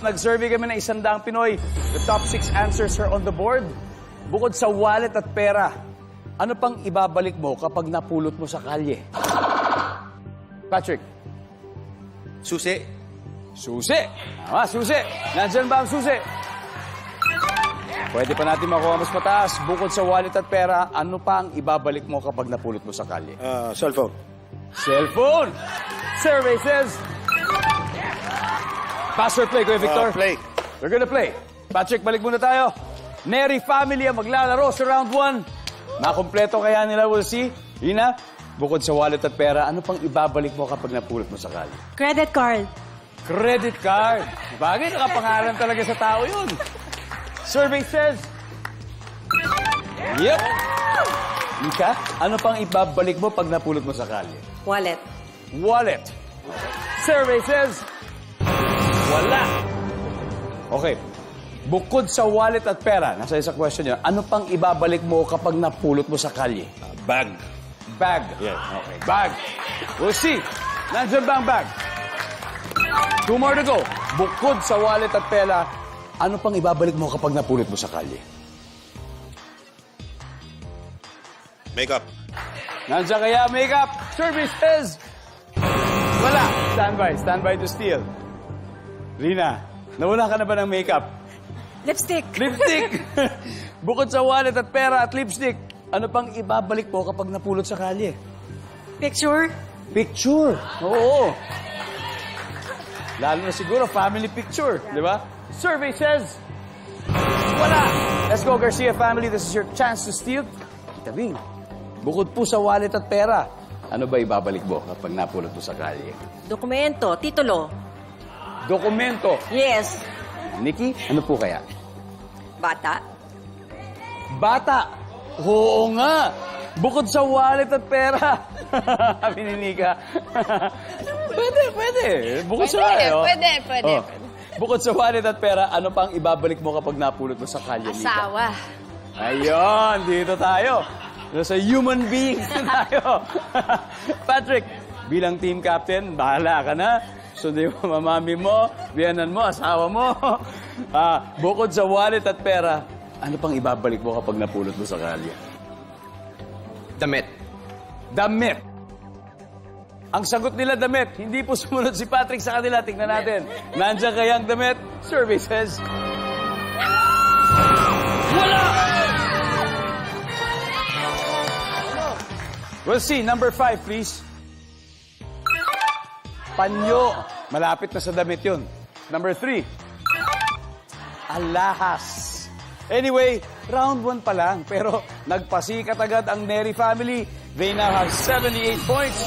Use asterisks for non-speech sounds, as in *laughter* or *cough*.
Nag-survey kami ng isang daang Pinoy. The top six answers are on the board. Bukod sa wallet at pera, ano pang ibabalik mo kapag napulot mo sa kalye? Patrick. Susi. Susi. Tama, susi. Nandyan ba ang susi? Pwede pa natin makuha mas mataas. Bukod sa wallet at pera, ano pa ang ibabalik mo kapag napulot mo sa kalye? Ah, cellphone. Cellphone. Survey says... Pass or play, Kuya Victor? Ah, play. We're gonna play. Patrick, balik muna tayo. Neri family ang maglalaro sa round 1. Nakompleto kaya nila, we'll see. Ina, bukod sa wallet at pera, ano pang ibabalik mo kapag napulot mo sa kalye? Credit card. Credit card. Bagay, nakapangalan talaga sa tao yun. Survey says... Yep. Mika, ano pang ibabalik mo pag napulot mo sa kalye? Wallet. Wallet. Survey says... Wala. Okay. Bukod sa wallet at pera, nasa isa question yun, ano pang ibabalik mo kapag napulot mo sa kalye? Bag. Bag. Yeah. Okay. Bag. We'll see. Nandiyan ba ang bag? Two more to go. Bukod sa wallet at pera, ano pang ibabalik mo kapag napulot mo sa kalye? Makeup. Nandiyan kaya makeup? Service says... Wala. Standby. Standby to steal. Rina, nawala ka na ba ng makeup? Lipstick. Lipstick! *laughs* Bukod sa wallet at pera at lipstick, ano pang ibabalik mo kapag napulot sa kalye? Picture. Picture. Oo. Lalo na siguro, family picture. Di ba? Survey says, wala. Let's go, Garcia family. This is your chance to steal. Kita Bing, bukod po sa wallet at pera, ano ba ibabalik mo kapag napulot mo sa kalye? Dokumento. Titulo. Dokumento. Yes. Nikki, ano po kaya? Bata. Bata. Oo nga. Bukod sa wallet at pera. *laughs* Sabi ni Nika. *laughs* pwede, pwede. Bukod sa Pwede, oh. pwede, pwede, Oh. Bukod sa wallet at pera, ano pang ibabalik mo kapag napulot mo sa kalye, Nika? Asawa. Ayun, dito tayo. Sa human beings *laughs* na tayo. Patrick, bilang team captain, bahala ka na. Sundin mo mamami mo, biyanan mo, asawa mo. ah, bukod sa wallet at pera, ano pang ibabalik mo kapag napulot mo sa kalye? Damit. Damit. Ang sagot nila damit, hindi po sumunod si Patrick sa kanila. Tingnan natin. Nandiyan kaya ang damit? Services. Wala! We'll see. Number five, please. Panyo. Malapit na sa damit yun. Number three. Alahas. Anyway, round one pa lang. *laughs* Pero nagpasikat agad ang Neri family. They now have 78 points.